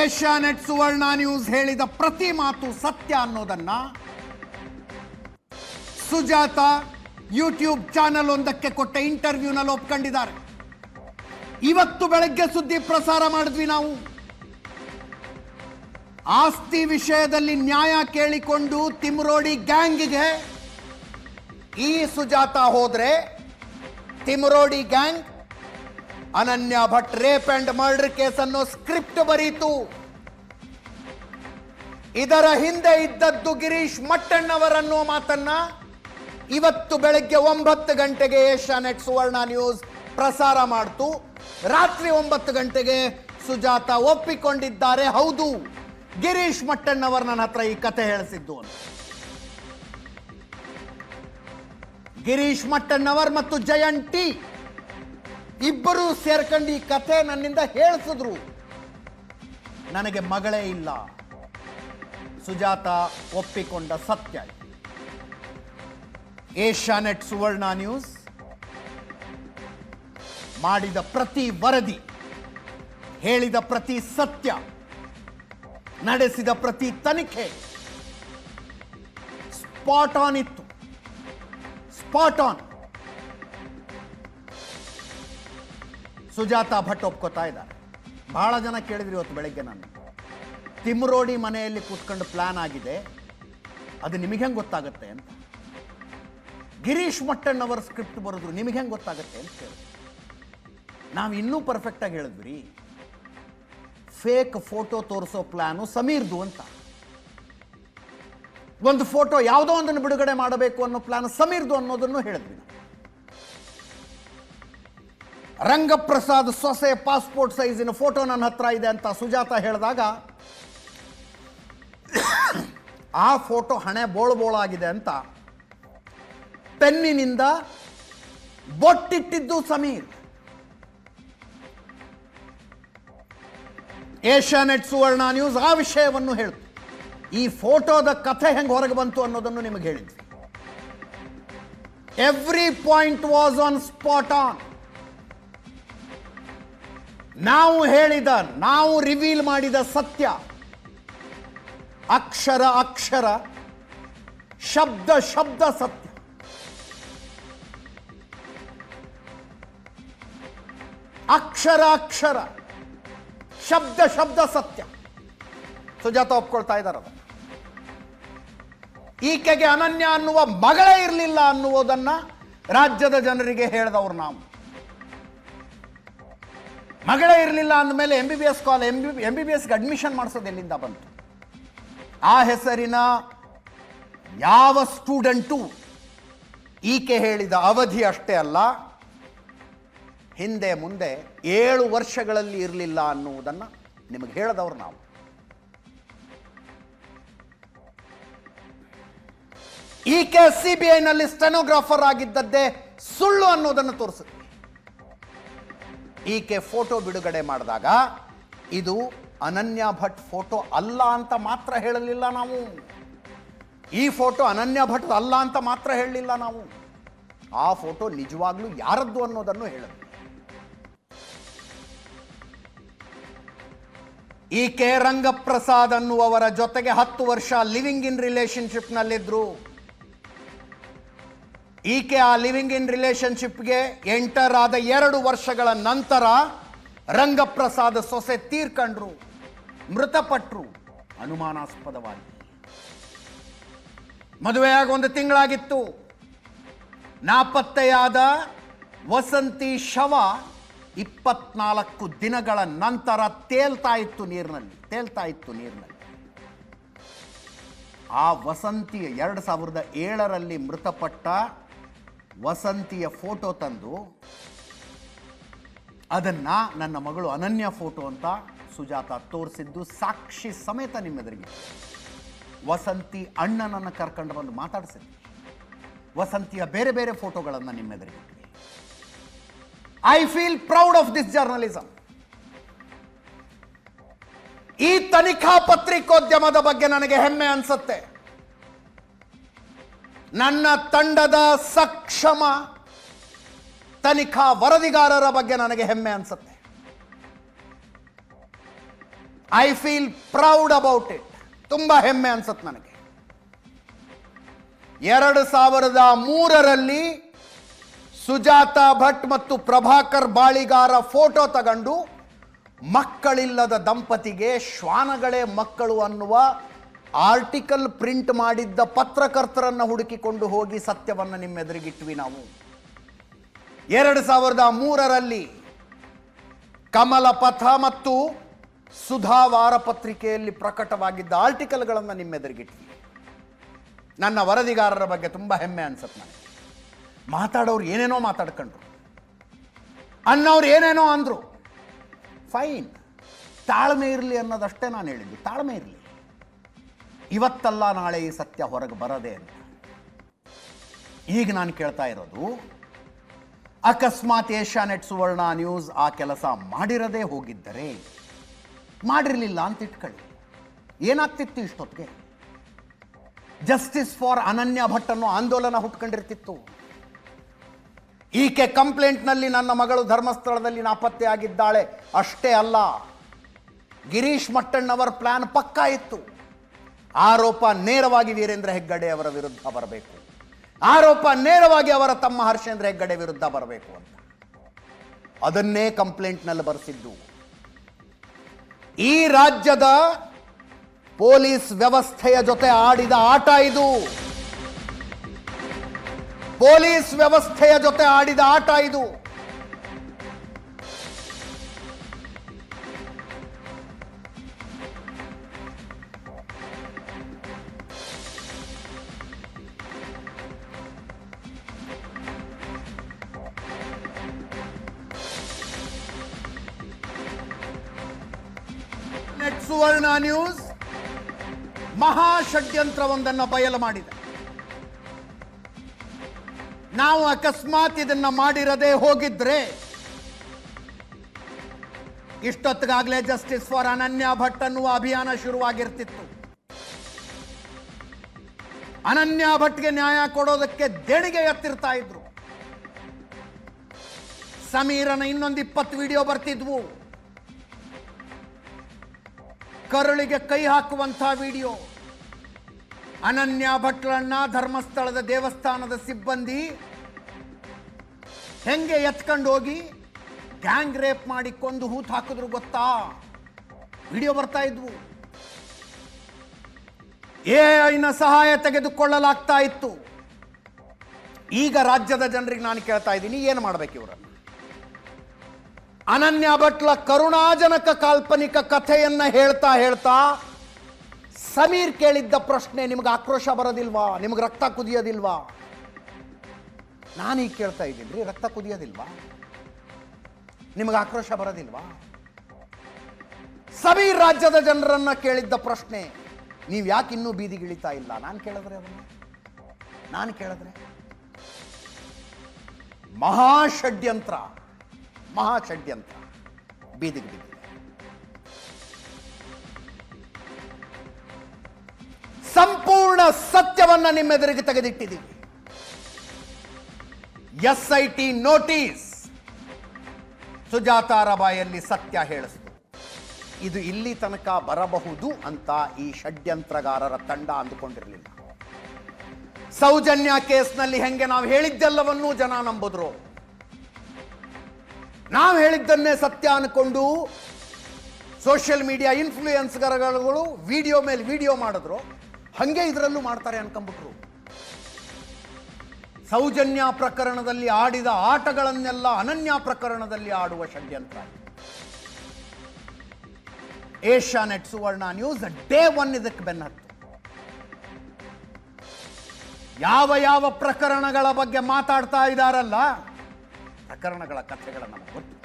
Asianet Suvarna news ಹೇಳಿದ ಪ್ರತಿ ಮಾತು ಸತ್ಯ ಅನ್ನೋದನ್ನ ಸುಜಾತ ಯೂಟ್ಯೂಬ್ ಚಾನೆಲ್ ಒಂದಕ್ಕೆ ಕೊಟ್ಟ ಇಂಟರ್ವ್ಯೂನಲ್ಲಿ ಒಪ್ಕೊಂಡಿದ್ದಾರೆ. ಇವತ್ತು ಬೆಳಗ್ಗೆ ಸುದ್ದಿ ಪ್ರಸಾರ ಮಾಡಿದ್ವಿ ನಾವು. ಆಸ್ತಿ ವಿಷಯದಲ್ಲಿ ನ್ಯಾಯ ಕೇಳಿಕೊಂಡು ತಿಮ್ರೋಡಿ ಗ್ಯಾಂಗಿಗೆ ಈ ಸುಜಾತ ಹೋದ್ರೆ Timarodi gang Ananya Bhat rape and murder case ಅನ್ನೋ ಸ್ಕ್ರಿಪ್ಟ್ ಬರೀತು. ಇದರ ಹಿಂದೆ ಇದ್ದದ್ದು ಗಿರೀಶ್ ಮಟ್ಟಣ್ಣವರನ್ನೋ ಮಾತನ್ನ ಇವತ್ತು ಬೆಳಗ್ಗೆ ಒಂಬತ್ತು ಗಂಟೆಗೆ ಏಷ್ಯಾನೆಟ್ ಸುವರ್ಣ ನ್ಯೂಸ್ ಪ್ರಸಾರ ಮಾಡ್ತು. ರಾತ್ರಿ ಒಂಬತ್ತು ಗಂಟೆಗೆ ಸುಜಾತ ಒಪ್ಪಿಕೊಂಡಿದ್ದಾರೆ. ಹೌದು, ಗಿರೀಶ್ ಮಟ್ಟಣ್ಣವರ್ ನನ್ನ ಹತ್ರ ಈ ಕತೆ ಹೇಳಿಸಿದ್ದು ಅಂತ. ಗಿರೀಶ್ ಮಟ್ಟಣ್ಣವರ್ ಮತ್ತು ಜಯಂತಿ ಇಬ್ಬರು ಸೇರ್ಕೊಂಡು ಈ ಕಥೆ ನನ್ನಿಂದ ಹೇಳಿಸಿದ್ರು. ನನಗೆ ಮಗಳೇ ಇಲ್ಲ. ಸುಜಾತ ಒಪ್ಪಿಕೊಂಡ ಸತ್ಯ. ಏಷ್ಯಾನೆಟ್ ಸುವರ್ಣ ನ್ಯೂಸ್ ಮಾಡಿದ ಪ್ರತಿ ವರದಿ, ಹೇಳಿದ ಪ್ರತಿ ಸತ್ಯ, ನಡೆಸಿದ ಪ್ರತಿ ತನಿಖೆ ಸ್ಪಾಟ್ ಆನ್ ಇತ್ತು. Spot on. ಸುಜಾತ ಭಟ್ ಒಪ್ಕೋತಾ ಇದ್ದಾರೆ. ಬಹಳ ಜನ ಕೇಳಿದ್ರಿ ಇವತ್ತು ಬೆಳಗ್ಗೆ ನಾನು. ತಿಮ್ರೋಡಿ ಮನೆಯಲ್ಲಿ ಕೂತ್ಕೊಂಡು ಪ್ಲಾನ್ ಆಗಿದೆ. ಅದು ನಿಮಗೆ ಹೆಂಗೆ ಗೊತ್ತಾಗುತ್ತೆ ಅಂತ. ಗಿರೀಶ್ ಮಟ್ಟಣ್ಣವರ ಸ್ಕ್ರಿಪ್ಟ್ ಬರೆದ್ರು, ನಿಮಗೆ ಹೆಂಗೆ ಗೊತ್ತಾಗುತ್ತೆ ಅಂತ ಕೇಳಿ ನಾವು ಇನ್ನೂ ಪರ್ಫೆಕ್ಟಾಗಿ ಹೇಳಿದ್ವಿ. ಫೇಕ್ ಫೋಟೋ ತೋರಿಸೋ ಪ್ಲಾನು ಸಮೀರ್ದು ಅಂತ. ಒಂದು ಫೋಟೋ ಯಾವುದೋ ಒಂದನ್ನು ಬಿಡುಗಡೆ ಮಾಡಬೇಕು ಅನ್ನೋ ಪ್ಲಾನ್ ಸಮೀರ್ದು ಅನ್ನೋದನ್ನು ಹೇಳಿದ್ವಿ ರಂಗಪ್ರಸಾದ್ ಸೊಸೆ ಪಾಸ್ಪೋರ್ಟ್ ಸೈಜಿನ ಫೋಟೋ ನನ್ನ ಹತ್ರ ಇದೆ ಅಂತ ಸುಜಾತ ಹೇಳಿದಾಗ, ಆ ಫೋಟೋ ಹಣೆ ಬೋಳು ಬೋಳಾಗಿದೆ ಅಂತ ಪೆನ್ನಿನಿಂದ ಬೊಟ್ಟಿಟ್ಟಿದ್ದು ಸಮೀರ್. ಏಷ್ಯಾನೆಟ್ ಸುವರ್ಣ ನ್ಯೂಸ್ ಆ ವಿಷಯವನ್ನು ಹೇಳ್ತು. ಈ ಫೋಟೋದ ಕಥೆ ಹೆಂಗೆ ಹೊರಗೆ ಬಂತು ಅನ್ನೋದನ್ನು ನಿಮಗೆ ಹೇಳಿದ್ವಿ. Every point was on spot on ನಾವು ಹೇಳಿದ, ನಾವು ರಿವೀಲ್ ಮಾಡಿದ ಸತ್ಯ. ಅಕ್ಷರ ಅಕ್ಷರ, ಶಬ್ದ ಶಬ್ದ ಸತ್ಯ. ಅಕ್ಷರ ಅಕ್ಷರ, ಶಬ್ದ ಶಬ್ದ ಸತ್ಯ. ಸುಜಾತ ಒಪ್ಕೊಳ್ತಾ ಇದ್ದಾರೆ ಅದನ್ನ. ಈಕೆಗೆ ಅನನ್ಯ ಅನ್ನುವ ಮಗಳೇ ಇರಲಿಲ್ಲ ಅನ್ನುವುದನ್ನ ರಾಜ್ಯದ ಜನರಿಗೆ ಹೇಳಿದವರು ನಾವು. ಮಗಳೇ ಇರಲಿಲ್ಲ ಅಂದಮೇಲೆ M B B S call M B M B B ಎಸ್ಗೆ ಅಡ್ಮಿಷನ್ ಮಾಡಿಸೋದು ಎಲ್ಲಿಂದ ಬಂತು? ಆ ಹೆಸರಿನ ಯಾವ ಸ್ಟೂಡೆಂಟು ಈಕೆ ಹೇಳಿದ ಅವಧಿ ಅಷ್ಟೇ ಅಲ್ಲ, ಹಿಂದೆ ಮುಂದೆ ಏಳು ವರ್ಷಗಳಲ್ಲಿ ಇರಲಿಲ್ಲ ಅನ್ನುವುದನ್ನು ನಿಮಗೆ ಹೇಳದವ್ರು ನಾವು. ಈಕೆ ಸಿ ಬಿ ಐನಲ್ಲಿ ಸ್ಟೆನೋಗ್ರಾಫರ್ ಆಗಿದ್ದದ್ದೇ ಸುಳ್ಳು ಅನ್ನೋದನ್ನು ತೋರಿಸಿದ್ವಿ ಈಕೆ ಫೋಟೋ ಬಿಡುಗಡೆ ಮಾಡಿದಾಗ, ಇದು ಅನನ್ಯ ಭಟ್ ಫೋಟೋ ಅಲ್ಲ ಅಂತ ಮಾತ್ರ ಹೇಳಲಿಲ್ಲ ನಾವು. ಈ ಫೋಟೋ ಅನನ್ಯ ಭಟ್ ಅಲ್ಲ ಅಂತ ಮಾತ್ರ ಹೇಳಲಿಲ್ಲ ನಾವು. ಆ ಫೋಟೋ ನಿಜವಾಗ್ಲೂ ಯಾರದ್ದು ಅನ್ನೋದನ್ನು ಹೇಳುತ್ತೆ ಈಕೆ ರಂಗಪ್ರಸಾದ್ ಅನ್ನುವವರ ಜೊತೆಗೆ ಹತ್ತು ವರ್ಷ ಲಿವಿಂಗ್ ಇನ್ ರಿಲೇಶನ್ಶಿಪ್ನಲ್ಲಿದ್ರು. ಈಕೆ ಆ ಲಿವಿಂಗ್ ಇನ್ ರಿಲೇಶನ್ಶಿಪ್ಗೆ ಎಂಟರ್ ಆದ ಎರಡು ವರ್ಷಗಳ ನಂತರ ರಂಗಪ್ರಸಾದ ಸೊಸೆ ತೀರ್ಕಂಡ್ರು ಮೃತಪಟ್ಟರು ಅನುಮಾನಾಸ್ಪದವಾಗಿ. ಮದುವೆಯಾಗ ಒಂದು ತಿಂಗಳಾಗಿತ್ತು. ನಾಪತ್ತೆಯಾದ ವಸಂತಿ ಶವ ಇಪ್ಪತ್ನಾಲ್ಕು ದಿನಗಳ ನಂತರ ತೇಲ್ತಾ ಇತ್ತು ನೀರಿನಲ್ಲಿ, ತೇಲ್ತಾ ಇತ್ತು ನೀರಿನಲ್ಲಿ. ಆ ವಸಂತಿಯ ಎರಡು ಸಾವಿರದ ಏಳರಲ್ಲಿ ಮೃತಪಟ್ಟ ವಸಂತಿಯ ಫೋಟೋ ತಂದು ಅದನ್ನ ನನ್ನ ಮಗಳು ಅನನ್ಯ ಫೋಟೋ ಅಂತ ಸುಜಾತ ತೋರಿಸಿದ್ದು ಸಾಕ್ಷಿ ಸಮೇತ ನಿಮ್ಮೆದುರಿಗೆ. ವಸಂತಿ ಅಣ್ಣನನ್ನು ಕರ್ಕೊಂಡು ಬಂದು ಮಾತಾಡಿಸಿದ್ವಿ ವಸಂತಿಯ ಬೇರೆ ಬೇರೆ ಫೋಟೋಗಳನ್ನು ನಿಮ್ಮೆದುರಿಗೆ. I feel proud of this journalism ಈ ತನಿಖಾ ಪತ್ರಿಕೋದ್ಯಮದ ಬಗ್ಗೆ ನನಗೆ ಹೆಮ್ಮೆ ಅನ್ಸುತ್ತೆ. ನನ್ನ ತಂಡದ ಸಕ್ಷಮ ತನಿಖಾ ವರದಿಗಾರರ ಬಗ್ಗೆ ನನಗೆ ಹೆಮ್ಮೆ ಅನ್ಸುತ್ತೆ. I feel proud about it ತುಂಬ ಹೆಮ್ಮೆ ಅನ್ಸುತ್ತೆ ನನಗೆ. ಎರಡು ಸಾವಿರದ ಮೂರರಲ್ಲಿ ಸುಜಾತ ಭಟ್ ಮತ್ತು ಪ್ರಭಾಕರ್ ಬಾಳಿಗಾರ ಫೋಟೋ ತಗೊಂಡು ಮಕ್ಕಳಿಲ್ಲದ ದಂಪತಿಗೆ ಶ್ವಾನಗಳೇ ಮಕ್ಕಳು ಅನ್ನುವ ಆರ್ಟಿಕಲ್ ಪ್ರಿಂಟ್ ಮಾಡಿದ್ದ ಪತ್ರಕರ್ತರನ್ನು ಹುಡುಕಿಕೊಂಡು ಹೋಗಿ ಸತ್ಯವನ್ನು ನಿಮ್ಮೆದುರಿಗಿಟ್ವಿ ನಾವು. ಎರಡು ಸಾವಿರದ ಮೂರರಲ್ಲಿ ಕಮಲ ಪಥ ಮತ್ತು ಸುಧಾ ವಾರಪತ್ರಿಕೆಯಲ್ಲಿ ಪ್ರಕಟವಾಗಿದ್ದ ಆರ್ಟಿಕಲ್ಗಳನ್ನು ನಿಮ್ಮೆದುರಿಗಿಟ್ವಿ. ನನ್ನ ವರದಿಗಾರರ ಬಗ್ಗೆ ತುಂಬ ಹೆಮ್ಮೆ ಅನ್ಸತ್ ನನಗೆ. ಮಾತಾಡೋರು ಏನೇನೋ ಮಾತಾಡ್ಕೊಂಡ್ರು. ಅನ್ನೋರು ಏನೇನೋ ಅಂದರು. ಫೈನ್. ತಾಳ್ಮೆ ಇರಲಿ ಅನ್ನೋದಷ್ಟೇ ನಾನು ಹೇಳಿದ್ದು. ತಾಳ್ಮೆ ಇರಲಿ. ಇವತ್ತಲ್ಲ ನಾಳೆ ಈ ಸತ್ಯ ಹೊರಗೆ ಬರದೆ ಅಂತ. ಈಗ ನಾನು ಕೇಳ್ತಾ ಇರೋದು, ಅಕಸ್ಮಾತ್ ಏಷ್ಯಾನೆಟ್ ಸುವರ್ಣ ನ್ಯೂಸ್ ಆ ಕೆಲಸ ಮಾಡಿರದೇ ಹೋಗಿದ್ದರೆ ಮಾಡಿರಲಿಲ್ಲ ಅಂತ ಇಟ್ಕೊಳ್ಳಿ. ಏನಾಗ್ತಿತ್ತು ಇಷ್ಟೊತ್ತಿಗೆ? ಜಸ್ಟಿಸ್ ಫಾರ್ ಅನನ್ಯ ಭಟ್ ಅನ್ನೋ ಆಂದೋಲನ ಹುಟ್ಕೊಂಡಿರ್ತಿತ್ತು. ಈಕೆ ಕಂಪ್ಲೇಂಟ್ನಲ್ಲಿ ನನ್ನ ಮಗಳು ಧರ್ಮಸ್ಥಳದಲ್ಲಿ ನಾಪತ್ತೆ ಆಗಿದ್ದಾಳೆ ಅಷ್ಟೇ ಅಲ್ಲ, ಗಿರೀಶ್ ಮಟ್ಟಣ್ಣವರ ಪ್ಲಾನ್ ಪಕ್ಕಾ ಇತ್ತು. ಆರೋಪ ನೇರವಾಗಿ ವೀರೇಂದ್ರ ಹೆಗ್ಗಡೆ ಅವರ ವಿರುದ್ಧ ಬರಬೇಕು. ಆರೋಪ ನೇರವಾಗಿ ಅವರ ತಮ್ಮ ಹರ್ಷೇಂದ್ರ ಹೆಗ್ಗಡೆ ವಿರುದ್ಧ ಬರಬೇಕು ಅಂತ. ಅದನ್ನೇ ಕಂಪ್ಲೇಂಟ್ನಲ್ಲಿ ಬರೆಸಿದ್ದು. ಈ ರಾಜ್ಯದ ಪೊಲೀಸ್ ವ್ಯವಸ್ಥೆಯ ಜೊತೆ ಆಡಿದ ಆಟ ಇದು. ಪೊಲೀಸ್ ವ್ಯವಸ್ಥೆಯ ಜೊತೆ ಆಡಿದ ಆಟ ಇದು. ಸುವರ್ಣ ನ್ಯೂಸ್ ಮಹಾ ಷಡ್ಯಂತ್ರವೊಂದನ್ನು ಬಯಲು ಮಾಡಿದೆ. ನಾವು ಅಕಸ್ಮಾತ್ ಇದನ್ನ ಮಾಡಿರದೆ ಹೋಗಿದ್ರೆ ಇಷ್ಟೊತ್ತಿಗಾಗಲೇ ಜಸ್ಟಿಸ್ ಫಾರ್ ಅನನ್ಯ ಭಟ್ ಅನ್ನುವ ಅಭಿಯಾನ ಶುರುವಾಗಿರ್ತಿತ್ತು. ಅನನ್ಯ ಭಟ್ಗೆ ನ್ಯಾಯ ಕೊಡೋದಕ್ಕೆ ದೇಣಿಗೆ ಎತ್ತಿರ್ತಾ ಇದ್ರು. ಸಮೀರನ ಇನ್ನೊಂದು ಇಪ್ಪತ್ತು ವಿಡಿಯೋ ಬರ್ತಿದ್ವು. ಕರುಳಿಗೆ ಕೈ ಹಾಕುವಂಥ ವಿಡಿಯೋ. ಅನನ್ಯ ಭಟ್ಲಣ್ಣ ಧರ್ಮಸ್ಥಳದ ದೇವಸ್ಥಾನದ ಸಿಬ್ಬಂದಿ ಹೆಂಗೆ ಎತ್ಕೊಂಡು ಹೋಗಿ ಗ್ಯಾಂಗ್ ರೇಪ್ ಮಾಡಿ ಕೊಂದು ಹೂತ್ ಹಾಕಿದ್ರು ಗೊತ್ತಾ? ವಿಡಿಯೋ ಬರ್ತಾ ಇದ್ವು. ಎಐನ ಸಹಾಯ ತೆಗೆದುಕೊಳ್ಳಲಾಗ್ತಾ ಇತ್ತು. ಈಗ ರಾಜ್ಯದ ಜನರಿಗೆ ನಾನು ಕೇಳ್ತಾ ಇದ್ದೀನಿ, ಏನು ಮಾಡಬೇಕು ಇವರನ್ನು ಅನನ್ಯ ಭಟ್ಲ ಕರುಣಾಜನಕ ಕಾಲ್ಪನಿಕ ಕಥೆಯನ್ನ ಹೇಳ್ತಾ ಹೇಳ್ತಾ ಸಮೀರ್ ಕೇಳಿದ್ದ ಪ್ರಶ್ನೆ ನಿಮ್ಗೆ ಆಕ್ರೋಶ ಬರೋದಿಲ್ವಾ? ನಿಮ್ಗೆ ರಕ್ತ ಕುದಿಯೋದಿಲ್ವಾ? ನಾನೀಗ ಕೇಳ್ತಾ ಇದ್ದೀನಿ ರೀ, ರಕ್ತ ಕುದಿಯೋದಿಲ್ವಾ? ನಿಮಗೆ ಆಕ್ರೋಶ ಬರೋದಿಲ್ವಾ? ಸಮೀರ್ ರಾಜ್ಯದ ಜನರನ್ನ ಕೇಳಿದ್ದ ಪ್ರಶ್ನೆ, ನೀವು ಯಾಕೆ ಇನ್ನೂ ಬೀದಿಗಿಳಿತಾ ಇಲ್ಲ? ನಾನು ಕೇಳಿದ್ರೆ ಅದನ್ನ? ನಾನು ಕೇಳಿದ್ರೆ? ಮಹಾಷಡ್ಯಂತ್ರ. ಮಹಾಷಡ್ಯಂತ್ರ ಬೀದಿಗೆ ಬಿದ್ದಿದೆ ಸಂಪೂರ್ಣ ಸತ್ಯವನ್ನ ನಿಮ್ಮೆದುರಿಗೆ ತೆಗೆದಿಟ್ಟಿದ್ದೀವಿ. ಎಸ್ ಐ ಟಿ ನೋಟಿಸ್ ಸುಜಾತಾರ ಬಾಯಲ್ಲಿ ಸತ್ಯ ಹೇಳಿಸ್ತು. ಇದು ಇಲ್ಲಿ ತನಕ ಬರಬಹುದು ಅಂತ ಈ ಷಡ್ಯಂತ್ರಗಾರರ ತಂಡ ಅಂದುಕೊಂಡಿರಲಿಲ್ಲ. ಸೌಜನ್ಯ ಕೇಸ್ನಲ್ಲಿ ಹೆಂಗೆ ನಾವು ಹೇಳಿದ್ದೆಲ್ಲವನ್ನೂ ಜನ ನಂಬುದ್ರು. ನಾವು ಹೇಳಿದ್ದನ್ನೇ ಸತ್ಯ ಅನ್ಕೊಂಡು ಸೋಷಿಯಲ್ ಮೀಡಿಯಾ ಇನ್ಫ್ಲೂಯೆನ್ಸ್ಗರಗಳು ವಿಡಿಯೋ ಮೇಲೆ ವಿಡಿಯೋ ಮಾಡಿದ್ರು. ಹಂಗೆ ಇದರಲ್ಲೂ ಮಾಡ್ತಾರೆ ಅನ್ಕೊಂಬಿಟ್ರು ಸೌಜನ್ಯ ಪ್ರಕರಣದಲ್ಲಿ ಆಡಿದ ಆಟಗಳನ್ನೆಲ್ಲ ಅನನ್ಯ ಪ್ರಕರಣದಲ್ಲಿ ಆಡುವ ಷಡ್ಯಂತ್ರ. Asianet Suvarna news day one ಇದಕ್ಕೆ ಬೆನ್ನತ್ತು. ಯಾವ ಯಾವ ಪ್ರಕರಣಗಳ ಬಗ್ಗೆ ಮಾತಾಡ್ತಾ ಇದ್ದಾರಲ್ಲ ಪ್ರಕರಣಗಳ ಕಥೆಗಳನ್ನು ನಮಗೆ ಗೊತ್ತು.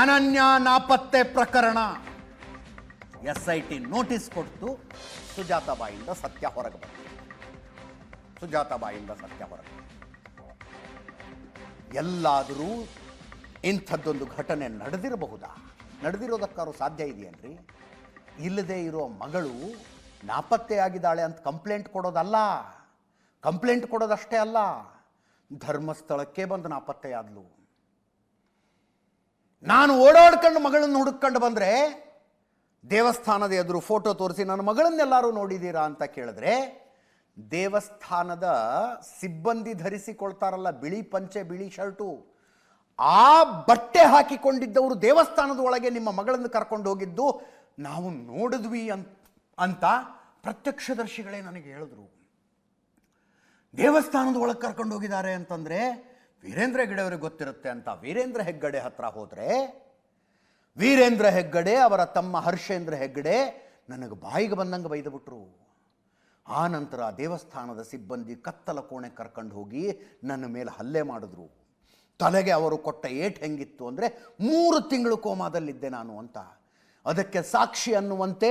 ಅನನ್ಯ ನಾಪತ್ತೆ ಪ್ರಕರಣ. ಎಸ್ ಐ ಟಿ ನೋಟಿಸ್ ಕೊಟ್ಟು ಸುಜಾತ ಬಾಯಿಂದ ಸತ್ಯ ಹೊರಗೆ ಬಂತು. ಸುಜಾತ ಬಾಯಿಂದ ಸತ್ಯ ಹೊರಗೆ ಬಂತು. ಎಲ್ಲಾದರೂ ಇಂಥದ್ದೊಂದು ಘಟನೆ ನಡೆದಿರಬಹುದಾ? ನಡೆದಿರೋದಕ್ಕಾದ್ರೂ ಸಾಧ್ಯ ಇದೆಯೇನ್ರಿ ಇಲ್ಲದೆ ಇರೋ ಮಗಳು ನಾಪತ್ತೆಯಾಗಿದ್ದಾಳೆ ಅಂತ ಕಂಪ್ಲೇಂಟ್ ಕೊಡೋದಲ್ಲ. ಕಂಪ್ಲೇಂಟ್ ಕೊಡೋದಷ್ಟೇ ಅಲ್ಲ. ಧರ್ಮಸ್ಥಳಕ್ಕೆ ಬಂದು ನಾಪತ್ತೆಯಾದ್ಲು ನಾನು ಓಡಾಡ್ಕೊಂಡು ಮಗಳನ್ನು ಹುಡುಕೊಂಡು ಬಂದರೆ ದೇವಸ್ಥಾನದ ಎದುರು ಫೋಟೋ ತೋರಿಸಿ ನನ್ನ ಮಗಳನ್ನೆಲ್ಲರೂ ನೋಡಿದ್ದೀರಾ ಅಂತ ಕೇಳಿದ್ರೆ ದೇವಸ್ಥಾನದ ಸಿಬ್ಬಂದಿ ಧರಿಸಿಕೊಳ್ತಾರಲ್ಲ, ಬಿಳಿ ಪಂಚೆ, ಬಿಳಿ ಶರ್ಟು. ಆ ಬಟ್ಟೆ ಹಾಕಿಕೊಂಡಿದ್ದವರು ದೇವಸ್ಥಾನದ ಒಳಗೆ ನಿಮ್ಮ ಮಗಳನ್ನು ಕರ್ಕೊಂಡು ಹೋಗಿದ್ದು ನಾವು ನೋಡಿದ್ವಿ ಅಂತ ಅಂತ ಪ್ರತ್ಯಕ್ಷದರ್ಶಿಗಳೇ ನನಗೆ ಹೇಳಿದ್ರು. ದೇವಸ್ಥಾನದ ಒಳಗೆ ಕರ್ಕೊಂಡು ಹೋಗಿದ್ದಾರೆ ಅಂತಂದರೆ ವೀರೇಂದ್ರ ಹೆಗ್ಗಡೆ ಅವ್ರಿಗೆ ಗೊತ್ತಿರುತ್ತೆ ಅಂತ. ವೀರೇಂದ್ರ ಹೆಗ್ಗಡೆ ಹತ್ರ ಹೋದರೆ, ವೀರೇಂದ್ರ ಹೆಗ್ಗಡೆ ಅವರ ತಮ್ಮ ಹರ್ಷೇಂದ್ರ ಹೆಗ್ಗಡೆ ನನಗೆ ಬಾಯಿಗೆ ಬಂದಂಗೆ ಬೈದುಬಿಟ್ರು. ಆ ನಂತರ ದೇವಸ್ಥಾನದ ಸಿಬ್ಬಂದಿ ಕತ್ತಲ ಕೋಣೆ ಕರ್ಕೊಂಡು ಹೋಗಿ ನನ್ನ ಮೇಲೆ ಹಲ್ಲೆ ಮಾಡಿದ್ರು. ತಲೆಗೆ ಅವರು ಕೊಟ್ಟ ಏಟ್ ಹೆಂಗಿತ್ತು ಅಂದರೆ, ಮೂರು ತಿಂಗಳು ಕೋಮಾದಲ್ಲಿದ್ದೆ ನಾನು ಅಂತ. ಅದಕ್ಕೆ ಸಾಕ್ಷಿ ಅನ್ನುವಂತೆ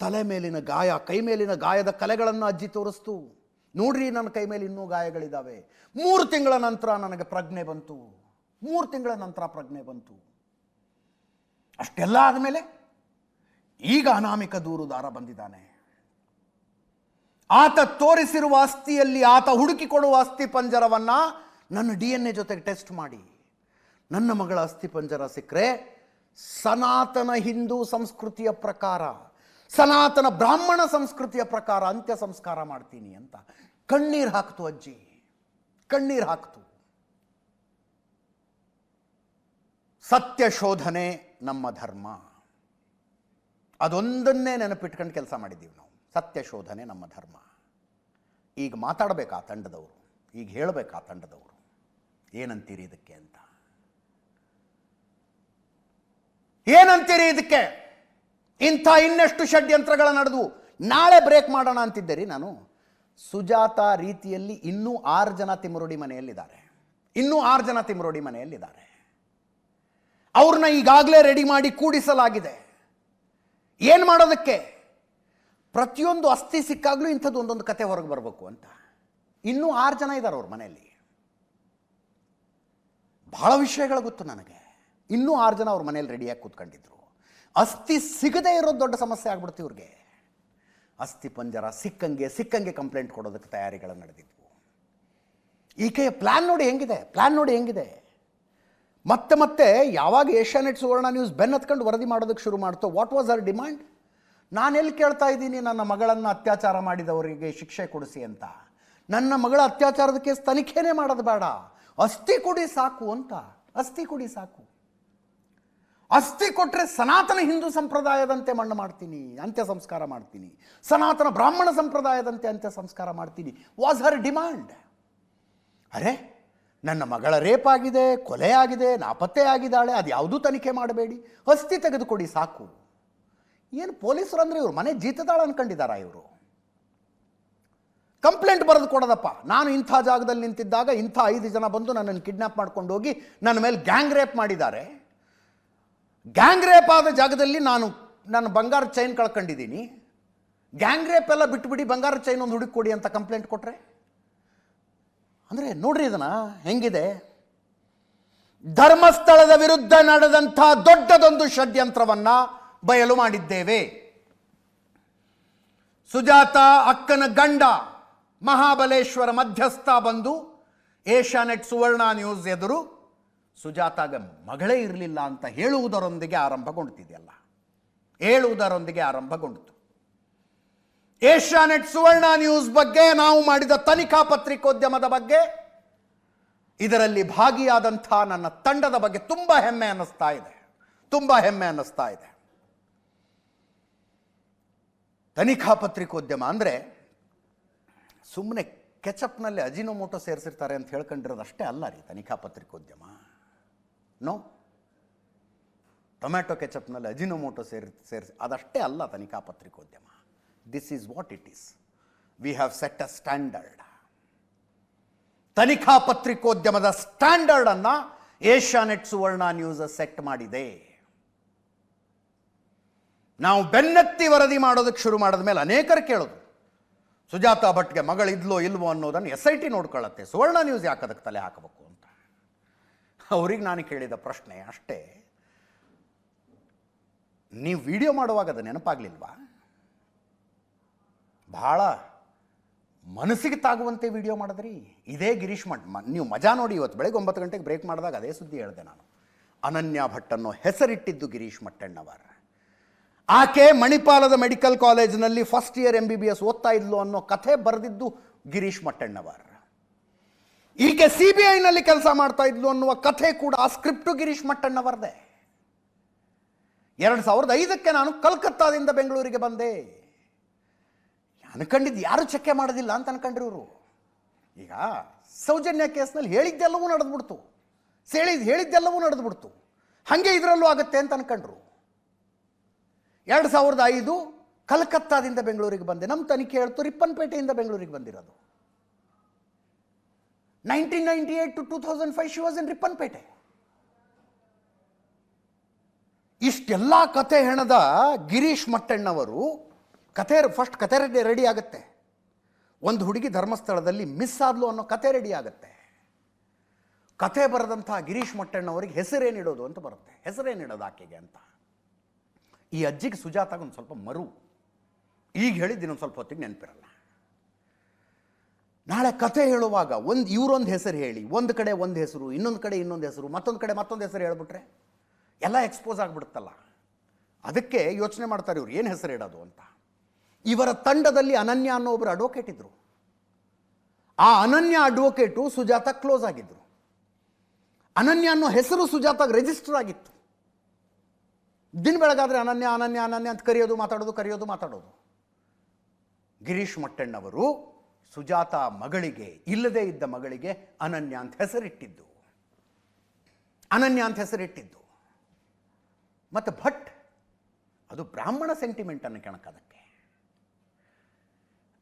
ತಲೆ ಮೇಲಿನ ಗಾಯ, ಕೈ ಮೇಲಿನ ಗಾಯದ ಕಲೆಗಳನ್ನು ಅಜ್ಜಿ ತೋರಿಸ್ತು. ನೋಡ್ರಿ ನನ್ನ ಕೈ ಮೇಲೆ ಇನ್ನೂ ಗಾಯಗಳಿದ್ದಾವೆ ಮೂರು ತಿಂಗಳ ನಂತರ ನನಗೆ ಪ್ರಜ್ಞೆ ಬಂತು. ಮೂರು ತಿಂಗಳ ನಂತರ ಪ್ರಜ್ಞೆ ಬಂತು. ಅಷ್ಟೆಲ್ಲ ಆದಮೇಲೆ ಈಗ ಅನಾಮಿಕ ದೂರುದಾರ ಬಂದಿದ್ದಾನೆ. ಆತ ತೋರಿಸಿರುವ ಅಸ್ಥಿಯಲ್ಲಿ ಆತ ಹುಡುಕಿಕೊಡುವ ಅಸ್ಥಿ ಪಂಜರವನ್ನ ನನ್ನ ಡಿ ಎನ್ ಎ ಜೊತೆಗೆ ಟೆಸ್ಟ್ ಮಾಡಿ. ನನ್ನ ಮಗಳ ಅಸ್ಥಿ ಪಂಜರ ಸಿಕ್ಕರೆ ಸನಾತನ ಹಿಂದೂ ಸಂಸ್ಕೃತಿಯ ಪ್ರಕಾರ ಸನಾತನ ಬ್ರಾಹ್ಮಣ ಸಂಸ್ಕೃತಿಯ ಪ್ರಕಾರ ಅಂತ್ಯ ಸಂಸ್ಕಾರ ಮಾಡ್ತೀನಿ ಅಂತ. ಕಣ್ಣೀರು ಹಾಕ್ತು ಅಜ್ಜಿ. ಕಣ್ಣೀರು ಹಾಕ್ತು. ಸತ್ಯ ಶೋಧನೆ ನಮ್ಮ ಧರ್ಮ. ಅದೊಂದನ್ನೇ ನೆನಪಿಟ್ಕೊಂಡು ಕೆಲಸ ಮಾಡಿದ್ದೀವಿ ನಾವು. ಸತ್ಯ ಶೋಧನೆ ನಮ್ಮ ಧರ್ಮ. ಈಗ ಮಾತಾಡಬೇಕು ಆ ತಂಡದವರು. ಈಗ ಹೇಳಬೇಕು ಆ ತಂಡದವರು. ಏನಂತೀರಿ ಇದಕ್ಕೆ ಅಂತ. ಏನಂತೀರಿ ಇದಕ್ಕೆ? ಇಂಥ ಇನ್ನಷ್ಟು ಷಡ್ಯಂತ್ರಗಳ ನಡೆದು ನಾಳೆ ಬ್ರೇಕ್ ಮಾಡೋಣ ಅಂತಿದ್ದೆ ರೀ ನಾನು. ಸುಜಾತ ರೀತಿಯಲ್ಲಿ ಇನ್ನೂ ಆರು ಜನ ತಿಮರೋಡಿ ಮನೆಯಲ್ಲಿದ್ದಾರೆ. ಇನ್ನೂ ಆರು ಜನ ತಿಮರೋಡಿ ಮನೆಯಲ್ಲಿದ್ದಾರೆ. ಅವ್ರನ್ನ ಈಗಾಗಲೇ ರೆಡಿ ಮಾಡಿ ಕೂಡಿಸಲಾಗಿದೆ. ಏನು ಮಾಡೋದಕ್ಕೆ? ಪ್ರತಿಯೊಂದು ಅಸ್ಥಿ ಸಿಕ್ಕಾಗಲೂ ಇಂಥದ್ದು ಒಂದೊಂದು ಕತೆ ಹೊರಗೆ ಬರಬೇಕು ಅಂತ. ಇನ್ನೂ ಆರು ಜನ ಇದ್ದಾರೆ ಅವ್ರ ಮನೆಯಲ್ಲಿ. ಬಹಳ ವಿಷಯಗಳು ಗೊತ್ತು ನನಗೆ. ಇನ್ನೂ ಆರು ಜನ ಅವ್ರ ಮನೆಯಲ್ಲಿ ರೆಡಿಯಾಗಿ ಕೂತ್ಕೊಂಡಿದ್ರು. ಅಸ್ಥಿ ಸಿಗದೇ ಇರೋದು ದೊಡ್ಡ ಸಮಸ್ಯೆ ಆಗ್ಬಿಡ್ತು ಇವ್ರಿಗೆ. ಅಸ್ಥಿ ಪಂಜರ, ಸಿಕ್ಕಂಗೆ ಸಿಕ್ಕಂಗೆ ಕಂಪ್ಲೇಂಟ್ ಕೊಡೋದಕ್ಕೆ ತಯಾರಿಗಳು ನಡೆದಿದ್ವು. ಈಕೆಯ ಪ್ಲ್ಯಾನ್ ನೋಡಿ ಹೆಂಗಿದೆ ಪ್ಲ್ಯಾನ್ ನೋಡಿ ಹೆಂಗಿದೆ. ಮತ್ತೆ ಮತ್ತೆ ಯಾವಾಗ ಏಷ್ಯಾನೆಟ್ ಸುವರ್ಣ ನ್ಯೂಸ್ ಬೆನ್ ಹತ್ಕೊಂಡು ವರದಿ ಮಾಡೋದಕ್ಕೆ ಶುರು ಮಾಡ್ತೋ ವಾಟ್ ವಾಸ್ ಅವರ್ ಡಿಮ್ಯಾಂಡ್ ನಾನು ಎಲ್ಲಿ ಕೇಳ್ತಾ ಇದ್ದೀನಿ ನನ್ನ ಮಗಳನ್ನು ಅತ್ಯಾಚಾರ ಮಾಡಿದವರಿಗೆ ಶಿಕ್ಷೆ ಕೊಡಿಸಿ ಅಂತ. ನನ್ನ ಮಗಳ ಅತ್ಯಾಚಾರದ ಕೇಸ್ ತನಿಖೆನೇ ಮಾಡೋದು ಬೇಡ. ಅಸ್ಥಿ ಕೊಡಿ ಸಾಕು ಅಂತ, ಅಸ್ಥಿ ಕೊಡಿ ಸಾಕು. ಅಸ್ಥಿ ಕೊಟ್ಟರೆ ಸನಾತನ ಹಿಂದೂ ಸಂಪ್ರದಾಯದಂತೆ ಮಣ್ಣು ಮಾಡ್ತೀನಿ, ಅಂತ್ಯ ಸಂಸ್ಕಾರ ಮಾಡ್ತೀನಿ. ಸನಾತನ ಬ್ರಾಹ್ಮಣ ಸಂಪ್ರದಾಯದಂತೆ ಅಂತ್ಯ ಸಂಸ್ಕಾರ ಮಾಡ್ತೀನಿ. ವಾಸ್ ಹರ್ ಡಿಮ್ಯಾಂಡ್ ಅರೆ, ನನ್ನ ಮಗಳ ರೇಪ್ ಆಗಿದೆ, ಕೊಲೆ ಆಗಿದೆ, ನಾಪತ್ತೆ ಆಗಿದ್ದಾಳೆ ಅದು ಯಾವುದೂ ತನಿಖೆ ಮಾಡಬೇಡಿ. ಅಸ್ಥಿ ತೆಗೆದುಕೊಡಿ, ಸಾಕು. ಏನು ಪೊಲೀಸರು ಅಂದರೆ ಇವರು ಮನೆ ಜೀತದಾಳ ಅನ್ಕೊಂಡಿದ್ದಾರಾ ಇವರು? ಕಂಪ್ಲೇಂಟ್ ಬರೆದು ಕೊಡೋದಪ್ಪ. ನಾನು ಇಂಥ ಜಾಗದಲ್ಲಿ ನಿಂತಿದ್ದಾಗ ಇಂಥ ಐದು ಜನ ಬಂದು ನನ್ನನ್ನು ಕಿಡ್ನಾಪ್ ಮಾಡ್ಕೊಂಡು ಹೋಗಿ ನನ್ನ ಮೇಲೆ ಗ್ಯಾಂಗ್ ರೇಪ್ ಮಾಡಿದ್ದಾರೆ. ಗ್ಯಾಂಗ್ ರೇಪ್ ಆದ ಜಾಗದಲ್ಲಿ ನಾನು ನನ್ನ ಬಂಗಾರ ಚೈನ್ ಕಳ್ಕೊಂಡಿದ್ದೀನಿ. ಗ್ಯಾಂಗ್ರೇಪ್ ಎಲ್ಲ ಬಿಟ್ಬಿಡಿ, ಬಂಗಾರ ಚೈನ್ ಒಂದು ಹುಡುಕಿ ಅಂತ ಕಂಪ್ಲೇಂಟ್ ಕೊಟ್ಟರೆ ಅಂದರೆ ನೋಡ್ರಿ ಇದನ್ನ, ಹೆಂಗಿದೆ? ಧರ್ಮಸ್ಥಳದ ವಿರುದ್ಧ ನಡೆದಂಥ ದೊಡ್ಡದೊಂದು ಷಡ್ಯಂತ್ರವನ್ನ ಬಯಲು ಮಾಡಿದ್ದೇವೆ. ಸುಜಾತ ಅಕ್ಕನ ಗಂಡ ಮಹಾಬಲೇಶ್ವರ ಮಧ್ಯಸ್ಥ ಬಂದು ಏಷ್ಯಾನೆಟ್ ಸುವರ್ಣ ನ್ಯೂಸ್ ಎದುರು ಸುಜಾತಾಗ ಮಗಳೇ ಇರಲಿಲ್ಲ ಅಂತ ಹೇಳುವುದರೊಂದಿಗೆ ಆರಂಭಗೊಂಡಿದೆಯಲ್ಲ? ಹೇಳುವುದರೊಂದಿಗೆ ಆರಂಭಗೊಂಡಿತು. ಏಷ್ಯಾನೆಟ್ ಸುವರ್ಣ ನ್ಯೂಸ್ ಬಗ್ಗೆ ನಾವು ಮಾಡಿದ ತನಿಖಾ ಪತ್ರಿಕೋದ್ಯಮದ ಬಗ್ಗೆ, ಇದರಲ್ಲಿ ಭಾಗಿಯಾದಂಥ ನನ್ನ ತಂಡದ ಬಗ್ಗೆ ತುಂಬ ಹೆಮ್ಮೆ ಅನ್ನಿಸ್ತಾ ಇದೆ. ತುಂಬ ಹೆಮ್ಮೆ ಅನ್ನಿಸ್ತಾ ಇದೆ. ತನಿಖಾ ಪತ್ರಿಕೋದ್ಯಮ ಅಂದರೆ ಸುಮ್ಮನೆ ಕೆಚಪ್ನಲ್ಲಿ ಅಜಿನೋಮೋಟೋ ಸೇರಿಸಿರ್ತಾರೆ ಅಂತ ಹೇಳ್ಕೊಂಡಿರೋದಷ್ಟೇ ಅಲ್ಲ ರೀ ತನಿಖಾ ಪತ್ರಿಕೋದ್ಯಮ. ನೋ ಟೊಮ್ಯಾಟೊ ಕೆಚಪ್ನಲ್ಲಿ ಅಜಿನೋಮೋಟೋ ಸೇರಿ, ಸೇರಿಸಿ, ಅದಷ್ಟೇ ಅಲ್ಲ ತನಿಖಾ ಪತ್ರಿಕೋದ್ಯಮ. This is what it is we have set a standard ತನಿಖಾ ಪತ್ರಿಕೋದ್ಯಮದ ಸ್ಟ್ಯಾಂಡರ್ಡ್ ಅನ್ನ ಏಷ್ಯಾನೆಟ್ ಸುವರ್ಣ ನ್ಯೂಸ್ ಸೆಟ್ ಮಾಡಿದೆ. ನಾವು ಬೆನ್ನತ್ತಿ ವರದಿ ಮಾಡೋದಕ್ಕೆ ಶುರು ಮಾಡಿದ ಮೇಲೆ ಅನೇಕರು ಕೇಳೋದು. ಸುಜಾತಾ ಭಟ್ಗೆ ಮಗಳಿದ್ಲೋ ಇಲ್ವೋ ಅನ್ನೋದನ್ನು ಎಸ್ ಐ ಟಿ ನೋಡ್ಕೊಳ್ಳುತ್ತೆ. ಸುವರ್ಣ ನ್ಯೂಸ್ ಯಾಕದಕ್ಕೆ ತಲೆ ಹಾಕಬೇಕು ಅವ್ರಿಗೆ ನಾನು ಕೇಳಿದ ಪ್ರಶ್ನೆ ಅಷ್ಟೇ. ನೀವು ವಿಡಿಯೋ ಮಾಡುವಾಗ ಅದು ನೆನಪಾಗ್ಲಿಲ್ವಾ? ಭಾಳ ಮನಸ್ಸಿಗೆ ತಾಗುವಂತೆ ವಿಡಿಯೋ ಮಾಡಿದ್ರಿ. ಇದೇ ಗಿರೀಶ್ ಮಠ ನೀವು ಮಜಾ ನೋಡಿ ಇವತ್ತು ಬೆಳಗ್ಗೆ ಒಂಬತ್ತು ಗಂಟೆಗೆ ಬ್ರೇಕ್ ಮಾಡಿದಾಗ ಅದೇ ಸುದ್ದಿ ಹೇಳಿದೆ ನಾನು. ಅನನ್ಯ ಭಟ್ ಅನ್ನೋ ಹೆಸರಿಟ್ಟಿದ್ದು ಗಿರೀಶ್ ಮಟ್ಟಣ್ಣವರ ಆಕೆ ಮಣಿಪಾಲದ ಮೆಡಿಕಲ್ ಕಾಲೇಜಿನಲ್ಲಿ first year M B B S ಓದ್ತಾ ಇದ್ಲು ಅನ್ನೋ ಕಥೆ ಬರೆದಿದ್ದು ಗಿರೀಶ್ ಮಟ್ಟಣ್ಣವರ್ ಈಕೆ ಸಿ ಬಿ ಐನಲ್ಲಿ ಕೆಲಸ ಮಾಡ್ತಾ ಇದ್ಲು ಅನ್ನುವ ಕಥೆ ಕೂಡ ಆ ಸ್ಕ್ರಿಪ್ಟು ಗಿರೀಶ್ ಮಟ್ಟಣ್ಣವರ್ದೆ. ಎರಡು ಸಾವಿರದ ಐದಕ್ಕೆ ನಾನು ಕಲ್ಕತ್ತಾದಿಂದ ಬೆಂಗಳೂರಿಗೆ ಬಂದೆ. ಅನ್ಕೊಂಡಿದ್ದು ಯಾರು ಚಕ್ಕೆ ಮಾಡೋದಿಲ್ಲ ಅಂತ ಅನ್ಕಂಡ್ರಿ ಇವರು. ಈಗ ಸೌಜನ್ಯ ಕೇಸ್ನಲ್ಲಿ ಹೇಳಿದ್ದೆಲ್ಲವೂ ನಡೆದ್ಬಿಡ್ತು. ಸೇಳಿದ್ ಹೇಳಿದ್ದೆಲ್ಲವೂ ನಡೆದ್ಬಿಡ್ತು. ಹಾಗೆ ಇದರಲ್ಲೂ ಆಗುತ್ತೆ ಅಂತ ಅನ್ಕೊಂಡ್ರು. ಎರಡು ಸಾವಿರದ ಐದು ಕಲ್ಕತ್ತಾದಿಂದ ಬೆಂಗಳೂರಿಗೆ ಬಂದೆ. ನಮ್ಮ ತನಿಖೆ ಹೇಳ್ತು ರಿಪ್ಪನ್ಪೇಟೆಯಿಂದ ಬೆಂಗಳೂರಿಗೆ ಬಂದಿರೋದು. Nineteen ninety eight to was in Rippanpet ಇಷ್ಟೆಲ್ಲ ಕತೆ ಹೆಣದ ಗಿರೀಶ್ ಮಟ್ಟಣ್ಣವರು ಕತೆ ಫಸ್ಟ್ ಕತೆ ರೆಡಿ ರೆಡಿ ಆಗುತ್ತೆ. ಒಂದು ಹುಡುಗಿ ಧರ್ಮಸ್ಥಳದಲ್ಲಿ ಮಿಸ್ ಆದ್ಲು ಅನ್ನೋ ಕತೆ ರೆಡಿ ಆಗುತ್ತೆ. ಕತೆ ಬರೆದಂಥ ಗಿರೀಶ್ ಮಟ್ಟಣ್ಣವರಿಗೆ ಹೆಸರೇನಿಡೋದು ಅಂತ ಬರುತ್ತೆ. ಹೆಸರೇನಿಡೋದು ಆಕೆಗೆ ಅಂತ. ಈ ಅಜ್ಜಿಗೆ ಸುಜಾತಾಗ ಒಂದು ಸ್ವಲ್ಪ ಮರು. ಈಗ ಹೇಳಿದ್ದು ಇನ್ನೊಂದು ಸ್ವಲ್ಪ ಹೊತ್ತಿಗೆ ನೆನಪಿರಲ್ಲ. ನಾಳೆ ಕತೆ ಹೇಳುವಾಗ ಒಂದು ಇವರೊಂದು ಹೆಸರು ಹೇಳಿ, ಒಂದು ಕಡೆ ಒಂದು ಹೆಸರು, ಇನ್ನೊಂದು ಕಡೆ ಇನ್ನೊಂದು ಹೆಸರು, ಮತ್ತೊಂದು ಕಡೆ ಮತ್ತೊಂದು ಹೆಸರು ಹೇಳ್ಬಿಟ್ರೆ ಎಲ್ಲ ಎಕ್ಸ್ಪೋಸ್ ಆಗಿಬಿಡುತ್ತಲ್ಲ. ಅದಕ್ಕೆ ಯೋಚನೆ ಮಾಡ್ತಾರೆ ಇವ್ರು, ಏನು ಹೆಸರು ಇಡೋದು ಅಂತ. ಇವರ ತಂಡದಲ್ಲಿ ಅನನ್ಯ ಅನ್ನೋ ಒಬ್ಬರು ಅಡ್ವೊಕೇಟ್ ಇದ್ರು. ಆ ಅನನ್ಯ ಅಡ್ವೊಕೇಟು ಸುಜಾತ ಕ್ಲೋಸ್ ಆಗಿದ್ರು. ಅನನ್ಯ ಅನ್ನೋ ಹೆಸರು ಸುಜಾತಾಗ ರಿಜಿಸ್ಟರ್ ಆಗಿತ್ತು. ದಿನ ಬೆಳಗಾದರೆ ಅನನ್ಯ ಅನನ್ಯ ಅನನ್ಯ ಅಂತ ಕರೆಯೋದು, ಮಾತಾಡೋದು ಕರೆಯೋದು, ಮಾತಾಡೋದು. ಗಿರೀಶ್ ಮಟ್ಟಣ್ಣವರು ಸುಜಾತ ಮಗಳಿಗೆ, ಇಲ್ಲದೇ ಇದ್ದ ಮಗಳಿಗೆ ಅನನ್ಯ ಅಂತ ಹೆಸರಿಟ್ಟಿದ್ದು. ಅನನ್ಯ ಅಂತ ಹೆಸರಿಟ್ಟಿದ್ದು. ಮತ್ತು ಭಟ್, ಅದು ಬ್ರಾಹ್ಮಣ ಸೆಂಟಿಮೆಂಟನ್ನು ಕೆಣಕದಕ್ಕೆ.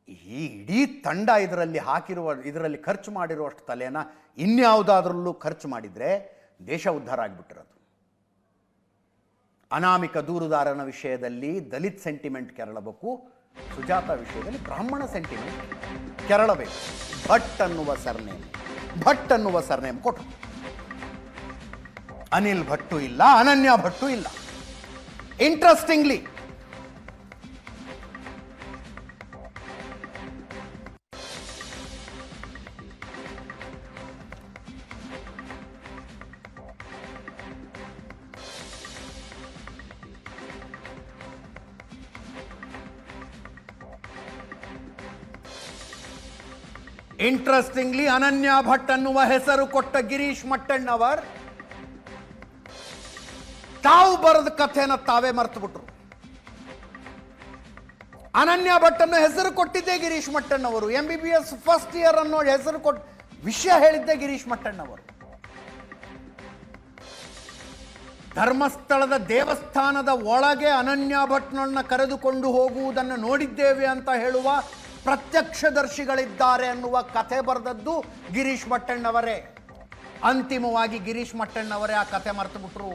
ಈ ಇಡೀ ತಂಡ ಇದರಲ್ಲಿ ಹಾಕಿರುವ, ಇದರಲ್ಲಿ ಖರ್ಚು ಮಾಡಿರುವಷ್ಟು ತಲೆನ ಇನ್ಯಾವುದಾದ್ರಲ್ಲೂ ಖರ್ಚು ಮಾಡಿದರೆ ದೇಶ ಉದ್ಧಾರ ಆಗಿಬಿಟ್ಟಿರೋದು. ಅನಾಮಿಕ ದೂರುದಾರನ ವಿಷಯದಲ್ಲಿ ದಲಿತ್ ಸೆಂಟಿಮೆಂಟ್ ಕೆರಳಬೇಕು ಸುಜಾತ ವಿಷಯದಲ್ಲಿ ಬ್ರಾಹ್ಮಣ ಸೆಂಟಿಮೆಂಟ್ ಕೆರಳಬೇಕು ಭಟ್ ಅನ್ನುವ ಸರ್ನೇಮ್, ಭಟ್ ಅನ್ನುವ ಸರ್ನೇಮ್ ಕೊಟ್ಟು ಅನಿಲ್ ಭಟ್ಟು ಇಲ್ಲ, ಅನನ್ಯ ಭಟ್ಟು ಇಲ್ಲ. ಇಂಟ್ರೆಸ್ಟಿಂಗ್ಲಿ ಇಂಟ್ರೆಸ್ಟಿಂಗ್ಲಿ ಅನನ್ಯ ಭಟ್ ಅನ್ನುವ ಹೆಸರು ಕೊಟ್ಟ ಗಿರೀಶ್ ಮಟ್ಟಣ್ಣವರ್ ತಾವು ಬರೆದ ಕಥೆನ ತಾವೇ ಮರ್ತು ಬಿಟ್ರು ಅನನ್ಯ ಭಟ್ ಅನ್ನೋ ಹೆಸರು ಕೊಟ್ಟಿದ್ದೇ Girish Mattannavar. M B B S first year ಅನ್ನೋ ಹೆಸರು ಕೊಟ್ಟು ವಿಷಯ ಹೇಳಿದ್ದೆ ಗಿರೀಶ್ ಮಟ್ಟಣ್ಣವರು. ಧರ್ಮಸ್ಥಳದ ದೇವಸ್ಥಾನದ ಒಳಗೆ ಅನನ್ಯ ಭಟ್ನನ್ನ ಕರೆದುಕೊಂಡು ಹೋಗುವುದನ್ನು ನೋಡಿದ್ದೇವೆ ಅಂತ ಹೇಳುವ ಪ್ರತ್ಯಕ್ಷದರ್ಶಿಗಳಿದ್ದಾರೆ ಅನ್ನುವ ಕಥೆ ಬರೆದದ್ದು ಗಿರೀಶ್ ಮಟ್ಟಣ್ಣವರೇ. ಅಂತಿಮವಾಗಿ ಗಿರೀಶ್ ಮಟ್ಟಣ್ಣವರೇ ಆ ಕತೆ ಮರೆತು ಬಿಟ್ರು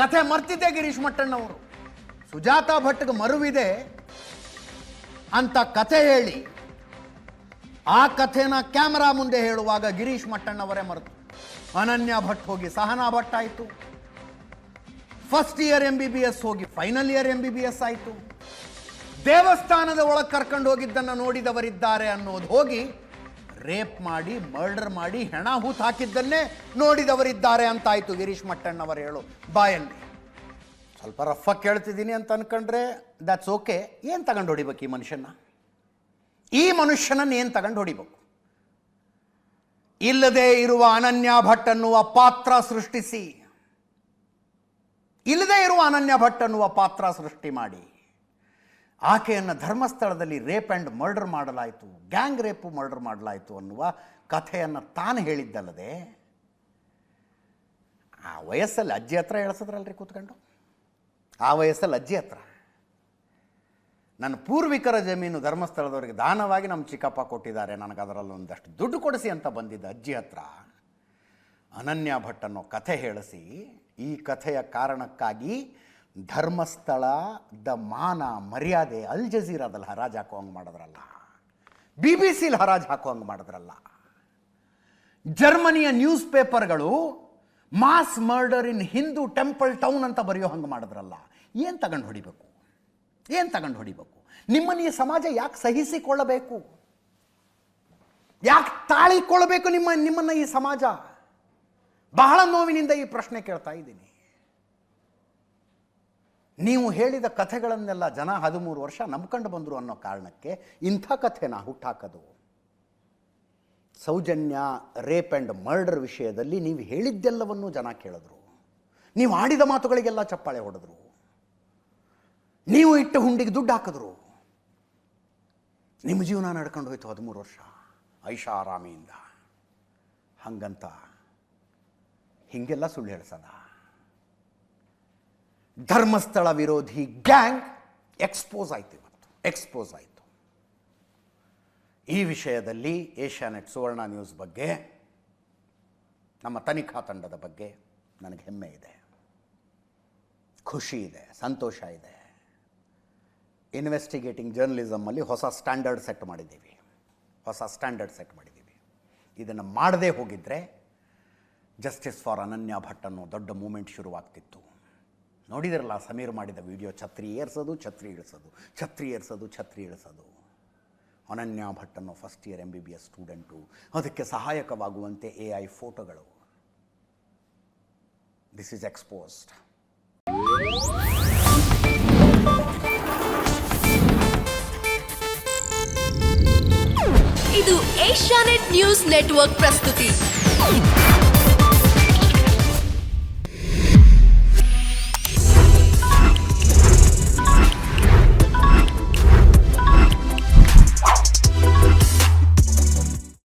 ಕಥೆ ಮರ್ತಿದ್ದೆ ಗಿರೀಶ್ ಮಟ್ಟಣ್ಣವರು. ಸುಜಾತಾ ಭಟ್ಗೆ ಮರುವಿದೆ ಅಂತ ಕಥೆ ಹೇಳಿ ಆ ಕಥೆನ ಕ್ಯಾಮರಾ ಮುಂದೆ ಹೇಳುವಾಗ ಗಿರೀಶ್ ಮಟ್ಟಣ್ಣವರೇ ಮರೆತು. ಅನನ್ಯ ಭಟ್ ಹೋಗಿ ಸಹನಾ ಭಟ್ ಆಯಿತು. First year M B B S ಹೋಗಿ, final year M B B S ಆಯಿತು. ದೇವಸ್ಥಾನದ ಒಳಗೆ ಕರ್ಕೊಂಡು ಹೋಗಿದ್ದನ್ನು ನೋಡಿದವರಿದ್ದಾರೆ ಅನ್ನೋದು ಹೋಗಿ ರೇಪ್ ಮಾಡಿ, ಮರ್ಡರ್ ಮಾಡಿ, ಹೆಣ ಹೂತ್ ಹಾಕಿದ್ದನ್ನೇ ನೋಡಿದವರಿದ್ದಾರೆ ಅಂತಾಯ್ತು ಗಿರೀಶ್ ಮಟ್ಟಣ್ಣವರು ಹೇಳು ಬಾಯಲ್ಲಿ. ಸ್ವಲ್ಪ ರಫಾಗಿ ಕೇಳ್ತಿದ್ದೀನಿ ಅಂತ ಅನ್ಕೊಂಡ್ರೆ ದ್ಯಾಟ್ಸ್ ಓಕೆ ಏನು ತಗೊಂಡು ಹೊಡಿಬೇಕು ಈ ಮನುಷ್ಯನ ಈ ಮನುಷ್ಯನನ್ನು ಏನು ತಗೊಂಡು ಹೊಡಿಬೇಕು? ಇಲ್ಲದೆ ಇರುವ ಅನನ್ಯ ಭಟ್ ಅನ್ನುವ ಪಾತ್ರ ಸೃಷ್ಟಿಸಿ. ಇಲ್ಲದೆ ಇರುವ ಅನನ್ಯ ಭಟ್ ಅನ್ನುವ ಪಾತ್ರ ಸೃಷ್ಟಿ ಮಾಡಿ. ಆಕೆಯನ್ನು ಧರ್ಮಸ್ಥಳದಲ್ಲಿ ರೇಪ್ ಆ್ಯಂಡ್ ಮರ್ಡರ್ ಮಾಡಲಾಯಿತು, ಗ್ಯಾಂಗ್ ರೇಪು ಮರ್ಡರ್ ಮಾಡಲಾಯಿತು ಅನ್ನುವ ಕಥೆಯನ್ನು ತಾನು ಹೇಳಿದ್ದಲ್ಲದೆ, ಆ ವಯಸ್ಸಲ್ಲಿ ಅಜ್ಜಿ ಹತ್ರ ಹೇಳ್ಸದ್ರಲ್ರಿ ಕೂತ್ಕೊಂಡು? ಆ ವಯಸ್ಸಲ್ಲಿ ಅಜ್ಜಿ ಹತ್ರ. ನನ್ನ ಪೂರ್ವಿಕರ ಜಮೀನು ಧರ್ಮಸ್ಥಳದವರಿಗೆ ದಾನವಾಗಿ ನಮ್ಮ ಚಿಕ್ಕಪ್ಪ ಕೊಟ್ಟಿದ್ದಾರೆ ನನಗೆ ಅದರಲ್ಲಿ ಒಂದಷ್ಟು ದುಡ್ಡು ಕೊಡಿಸಿ ಅಂತ ಬಂದಿದ್ದ ಅಜ್ಜಿ ಹತ್ರ. ಅನನ್ಯ ಭಟ್ ಅನ್ನೋ ಕಥೆ ಹೇಳಿಸಿ, ಈ ಕಥೆಯ ಕಾರಣಕ್ಕಾಗಿ ಧರ್ಮಸ್ಥಳದ ಮಾನ, ಮರ್ಯಾದೆ, ಅಲ್ ಜಜೀರಾದಲ್ಲಿ ಹರಾಜ್ ಹಾಕೋ ಹಂಗೆ ಮಾಡಿದ್ರಲ್ಲ. ಬಿ ಬಿ ಸಿಲಿ ಹರಾಜ್ ಹಾಕೋ ಹಂಗೆ ಮಾಡಿದ್ರಲ್ಲ. ಜರ್ಮನಿಯ ನ್ಯೂಸ್ ಪೇಪರ್ಗಳು mass murder in Hindu temple town ಅಂತ ಬರೆಯೋ ಹಂಗೆ ಮಾಡಿದ್ರಲ್ಲ. ಏನು ತಗೊಂಡು ಹೊಡಿಬೇಕು? ಏನು ತಗೊಂಡು ಹೊಡಿಬೇಕು? ನಿಮ್ಮನ್ನು ಈ ಸಮಾಜ ಯಾಕೆ ಸಹಿಸಿಕೊಳ್ಳಬೇಕು? ಯಾಕೆ ತಾಳಿಕೊಳ್ಳಬೇಕು ನಿಮ್ಮ, ನಿಮ್ಮನ್ನು ಈ ಸಮಾಜ? ಬಹಳ ನೋವಿನಿಂದ ಈ ಪ್ರಶ್ನೆ ಕೇಳ್ತಾ ಇದ್ದೀನಿ. ನೀವು ಹೇಳಿದ ಕಥೆಗಳನ್ನೆಲ್ಲ ಜನ ಹದಿಮೂರು ವರ್ಷ ನಂಬ್ಕೊಂಡು ಬಂದರು ಅನ್ನೋ ಕಾರಣಕ್ಕೆ ಇಂಥ ಕಥೆನ ಹುಟ್ಟಾಕೋದು. ಸೌಜನ್ಯ, ರೇಪ್ ಆ್ಯಂಡ್ ಮರ್ಡರ್ ವಿಷಯದಲ್ಲಿ ನೀವು ಹೇಳಿದ್ದೆಲ್ಲವನ್ನೂ ಜನ ಕೇಳಿದ್ರು. ನೀವು ಆಡಿದ ಮಾತುಗಳಿಗೆಲ್ಲ ಚಪ್ಪಾಳೆ ಹೊಡೆದ್ರು. ನೀವು ಇಟ್ಟ ಹುಂಡಿಗೆ ದುಡ್ಡು ಹಾಕಿದ್ರು. ನಿಮ್ಮ ಜೀವನ ನಡ್ಕೊಂಡು ಹೋಯ್ತು ಹದಿಮೂರು ವರ್ಷ. ಐಷಾರಾಮಿಯಿಂದ. ಹಂಗಂತ. ಹೀಗೆಲ್ಲ ಸುಳ್ಳು ಹೇಳ್ಸದ? ಧರ್ಮಸ್ಥಳ ವಿರೋಧಿ ಗ್ಯಾಂಗ್ ಎಕ್ಸ್ಪೋಸ್ ಆಯಿತು ಇವತ್ತು. ಎಕ್ಸ್ಪೋಸ್ ಆಯಿತು. ಈ ವಿಷಯದಲ್ಲಿ ಏಷ್ಯಾನೆಟ್ ಸುವರ್ಣ ನ್ಯೂಸ್ ಬಗ್ಗೆ, ನಮ್ಮ ತನಿಖಾ ತಂಡದ ಬಗ್ಗೆ ನನಗೆ ಹೆಮ್ಮೆ ಇದೆ. ಖುಷಿ ಇದೆ, ಸಂತೋಷ ಇದೆ. ಇನ್ವೆಸ್ಟಿಗೇಟಿಂಗ್ ಜರ್ನಲಿಸಮಲ್ಲಿ ಹೊಸ ಸ್ಟ್ಯಾಂಡರ್ಡ್ ಸೆಟ್ ಮಾಡಿದ್ದೀವಿ. ಹೊಸ ಸ್ಟ್ಯಾಂಡರ್ಡ್ ಸೆಟ್ ಮಾಡಿದ್ದೀವಿ. ಇದನ್ನು ಮಾಡದೇ ಹೋಗಿದ್ದರೆ ಜಸ್ಟಿಸ್ ಫಾರ್ ಅನನ್ಯ ಭಟ್ ಅನ್ನೋ ದೊಡ್ಡ ಮೂಮೆಂಟ್ ಶುರುವಾಗ್ತಿತ್ತು. ನೋಡಿದಿರಲ್ಲ ಸಮೀರ್ ಮಾಡಿದ ವಿಡಿಯೋ, ಛತ್ರಿ ಏರ್ಸೋದು, ಛತ್ರಿ ಇಳಿಸೋದು, ಛತ್ರಿ ಏರ್ಸೋದು, ಛತ್ರಿ ಇಳಿಸೋದು. ಅನನ್ಯ ಭಟ್ ಅನ್ನೋ first year M B B S student ಅದಕ್ಕೆ ಸಹಾಯಕವಾಗುವಂತೆ ಎ ಐ ಫೋಟೋಗಳು ದಿಸ್ ಈಸ್ ಎಕ್ಸ್ಪೋಸ್ಡ್ ಇದು ಏಷ್ಯಾನೆಟ್ ನ್ಯೂಸ್ ನೆಟ್ವರ್ಕ್ ಪ್ರಸ್ತುತಿ.